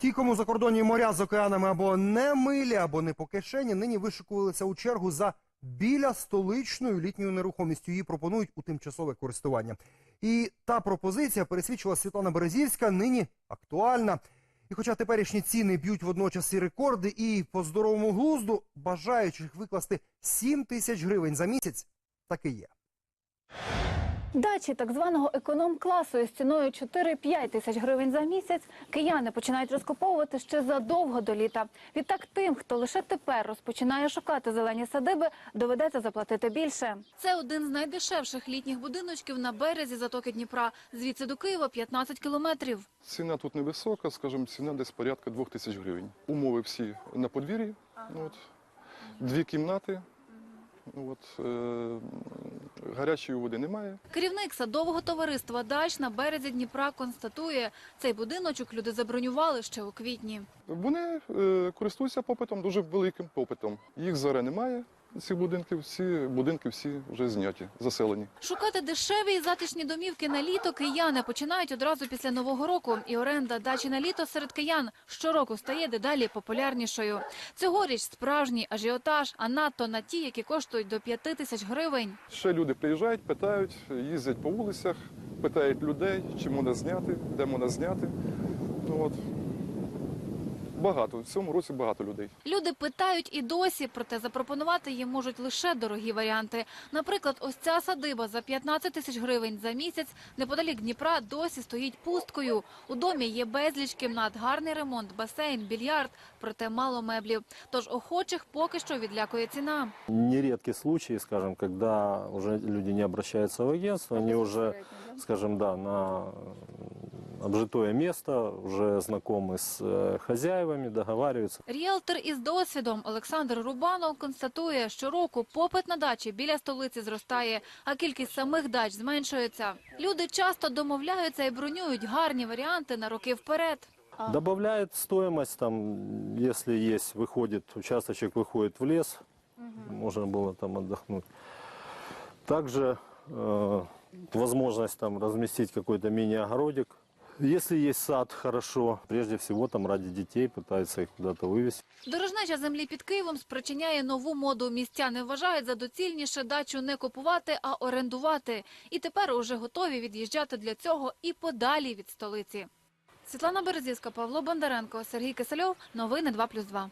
Ті, кому закордонні моря з океанами або не милі, або не по кишені, нині вишикувалися у чергу за біля столичною літньою нерухомістю. Її пропонують у тимчасове користування. І та пропозиція пересвідчила Світлана Березівська, нині актуальна. І хоча теперішні ціни б'ють водночас і рекорди, і по здоровому глузду бажаючих викласти 7 тисяч гривень за місяць таки є. Дачі так званого економ-класу із ціною 4-5 тисяч гривень за місяць кияни починають розкуповувати ще задовго до літа. Відтак тим, хто лише тепер розпочинає шукати зелені садиби, доведеться заплатити більше. Це один з найдешевших літніх будиночків на березі затоки Дніпра. Звідси до Києва 15 кілометрів. Ціна тут невисока, скажімо, ціна десь порядка 2 тисяч гривень. Умови всі на подвір'ї. От, дві кімнати. Ну, От, е, гарячої води немає. Керівник садового товариства «Дач» на березі Дніпра констатує, цей будиночок люди забронювали ще у квітні. Вони е, користуються попитом, дуже великим попитом. Їх зараз немає, цих будинків. Всі будинки всі вже зняті, заселені. Шукати дешеві і затишні домівки на літо кияни починають одразу після Нового року. І оренда дачі на літо серед киян щороку стає дедалі популярнішою. Цьогоріч справжній ажіотаж, а надто на ті, які коштують до 5 тисяч гривень. Ще люди приїжджають, питають, їздять по вулицях, питають людей, чи можна зняти, де можна зняти. Ну, от. Багато. В цьому році багато людей. Люди питають і досі, проте запропонувати їм можуть лише дорогі варіанти. Наприклад, ось ця садиба за 15 тисяч гривень за місяць неподалік Дніпра досі стоїть пусткою. У домі є безліч кімнат, гарний ремонт, басейн, більярд, проте мало меблів. Тож охочих поки що відлякує ціна. Нередки случаи, скажем, когда уже люди не обращаются в агентство, они уже, скажем, да, на обжитое место, уже знакомы с э, хозяевами, договариваются. Ріелтор із досвідом Олександр Рубанов констатує, що року попит на дачі біля столиці зростає, а кількість самих дач зменшується. Люди часто домовляються і бронюють гарні варіанти на роки вперед. Добавляет стоимость, там, если есть, выходит, участочек выходит в лес, можно было там отдохнуть. Также э, возможность там разместить какой-то мини-огородик. Если есть сад, хорошо. Прежде всего там ради детей пытаются их куда-то вывести. Дорожнеча землі під Києвом спричиняє нову моду. Містяни вважають за доцільніше дачу не купувати, а орендувати. І тепер уже готові від'їжджати для цього і подалі від столиці. Світлана Березівська, Павло Бондаренко, Сергій Кисельов. Новини 2+,2.